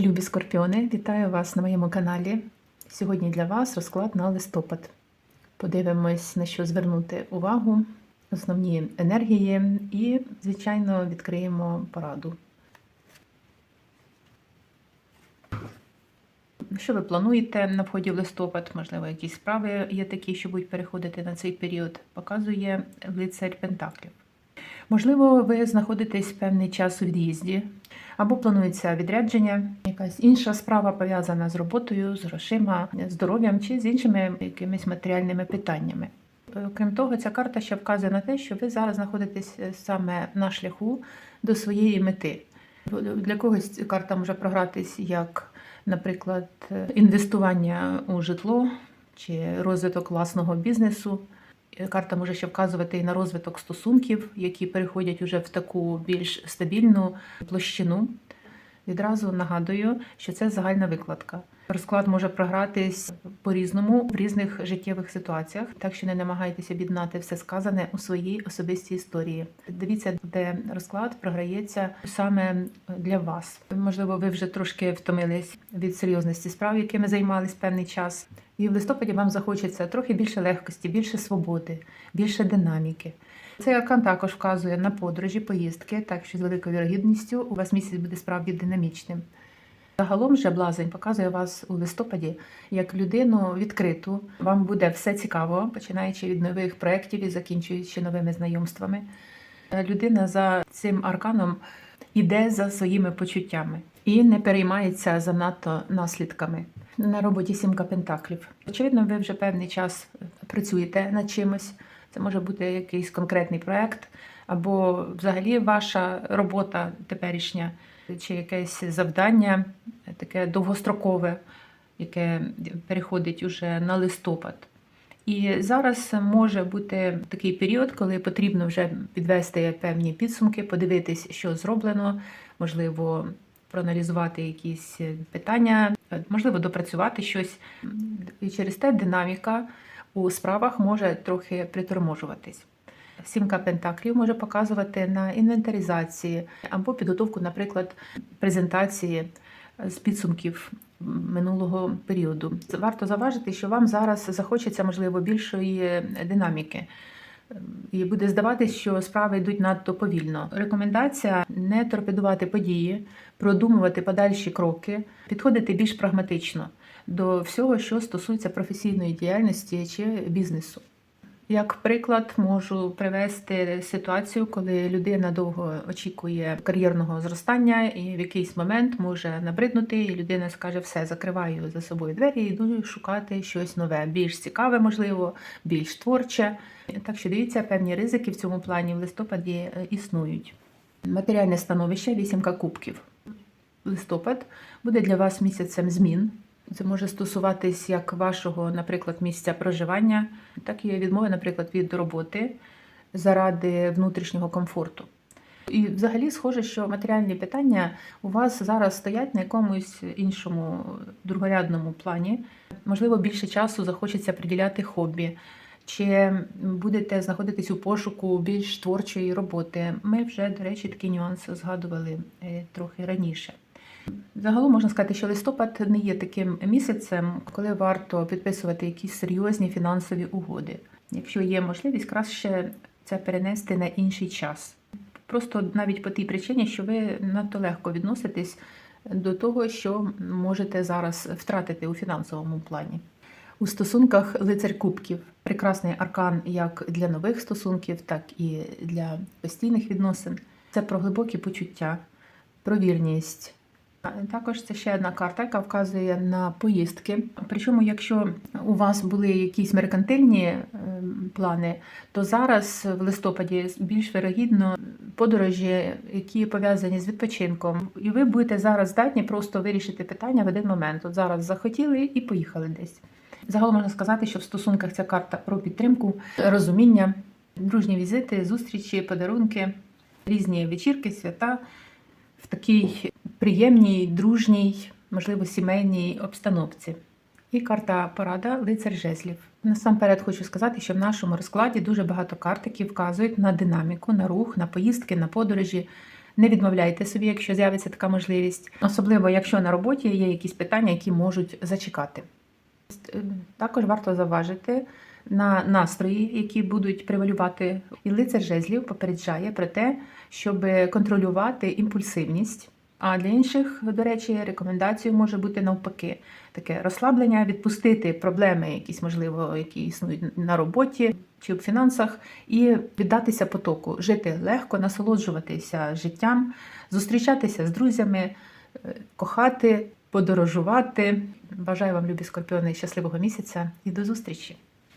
Любі скорпіони, вітаю вас на моєму каналі. Сьогодні для вас розклад на листопад. Подивимось, на що звернути увагу, основні енергії і, звичайно, відкриємо пораду. Що ви плануєте на вході в листопад? Можливо, якісь справи є такі, що будуть переходити на цей період. Показує лицарь Пентаклів. Можливо, ви знаходитесь певний час у від'їзді, або планується відрядження, якась інша справа пов'язана з роботою, з грошима, здоров'ям чи з іншими якимись матеріальними питаннями. Е, Крім того, ця карта ще вказує на те, що ви зараз знаходитесь е, саме на шляху до своєї мети. Для когось карта може програтись як, наприклад, е, інвестування у житло чи розвиток власного бізнесу. Карта може ще вказувати і на розвиток стосунків, які переходять уже в таку більш стабільну площину. Відразу нагадую, що це загальна викладка. Розклад може програтись по-різному в різних життєвих ситуаціях, так що не намагайтеся об'єднати все сказане у своїй особистій історії. Дивіться, де розклад програється саме для вас. Можливо, ви вже трошки втомились від серйозності справ, якими займались певний час. І в листопаді вам захочеться трохи більше легкості, більше свободи, більше динаміки. Цей аркан також вказує на подорожі, поїздки, так що з великою вірогідністю у вас місяць буде справді динамічним. Загалом же блазень показує вас у листопаді як людину відкриту. Вам буде все цікаво, починаючи від нових проєктів і закінчуючи новими знайомствами. Людина за цим арканом іде за своїми почуттями і не переймається занадто наслідками. На роботі сімка пентаклів. Очевидно, ви вже певний час працюєте над чимось. Це може бути якийсь конкретний проект, або взагалі ваша робота теперішня, чи якесь завдання, таке довгострокове, яке переходить уже на листопад. І зараз може бути такий період, коли потрібно вже підвести певні підсумки, подивитись, що зроблено, можливо, проаналізувати якісь питання, можливо, допрацювати щось. І через те динаміка у справах може трохи приторможуватись. Сімка пентаклів може показувати на інвентаризації або підготовку, наприклад, презентації з підсумків минулого періоду. Варто заважити, що вам зараз захочеться, можливо, більшої динаміки. І буде здаватись, що справи йдуть надто повільно. Рекомендація не торпедувати події, продумувати подальші кроки, підходити більш прагматично до всього, що стосується професійної діяльності чи бізнесу. Як приклад, можу привести ситуацію, коли людина довго очікує кар'єрного зростання, і в якийсь момент може набриднути, і людина скаже: все, закриваю за собою двері і йду шукати щось нове, більш цікаве, можливо, більш творче. Так що дивіться, певні ризики в цьому плані в листопаді е, існують. Матеріальне становище вісімка кубків. Листопад буде для вас місяцем змін. Це може стосуватись як вашого, наприклад, місця проживання, так і відмови, наприклад, від роботи заради внутрішнього комфорту. І взагалі схоже, що матеріальні питання у вас зараз стоять на якомусь іншому другорядному плані. Можливо, більше часу захочеться приділяти хобі, чи будете знаходитись у пошуку більш творчої роботи. Ми вже, до речі, такий нюанс згадували е, трохи раніше. Загалом можна сказати, що листопад не є таким місяцем, коли варто підписувати якісь серйозні фінансові угоди. Якщо є можливість, краще це перенести на інший час. Просто навіть по тій причині, що ви надто легко відноситесь до того, що можете зараз втратити у фінансовому плані. У стосунках лицар кубків прекрасний аркан як для нових стосунків, так і для постійних відносин. Це про глибокі почуття, про вірність. Також це ще одна карта, яка вказує на поїздки. Причому, якщо у вас були якісь меркантильні плани, то зараз в листопаді більш вирогідно подорожі, які пов'язані з відпочинком, і ви будете зараз здатні просто вирішити питання в один момент. От зараз захотіли і поїхали десь. Загалом можна сказати, що в стосунках ця карта про підтримку, розуміння, дружні візити, зустрічі, подарунки, різні вечірки, свята в такій приємній, дружній, можливо, сімейній обстановці. І карта порада лицар жезлів. Насамперед хочу сказати, що в нашому розкладі дуже багато карт, які вказують на динаміку, на рух, на поїздки, на подорожі, Не відмовляйте собі, якщо з'явиться така можливість, особливо якщо на роботі є якісь питання, які можуть зачекати. Також варто заважити на настрої, які будуть превалювати. І лицар жезлів попереджає про те, щоб контролювати імпульсивність. А для інших, до речі, рекомендацією може бути навпаки таке розслаблення, відпустити проблеми, якісь можливо, які існують на роботі чи в фінансах, і віддатися потоку, жити легко, насолоджуватися життям, зустрічатися з друзями, е, кохати, подорожувати. Бажаю вам, любі скорпіони, щасливого місяця і до зустрічі!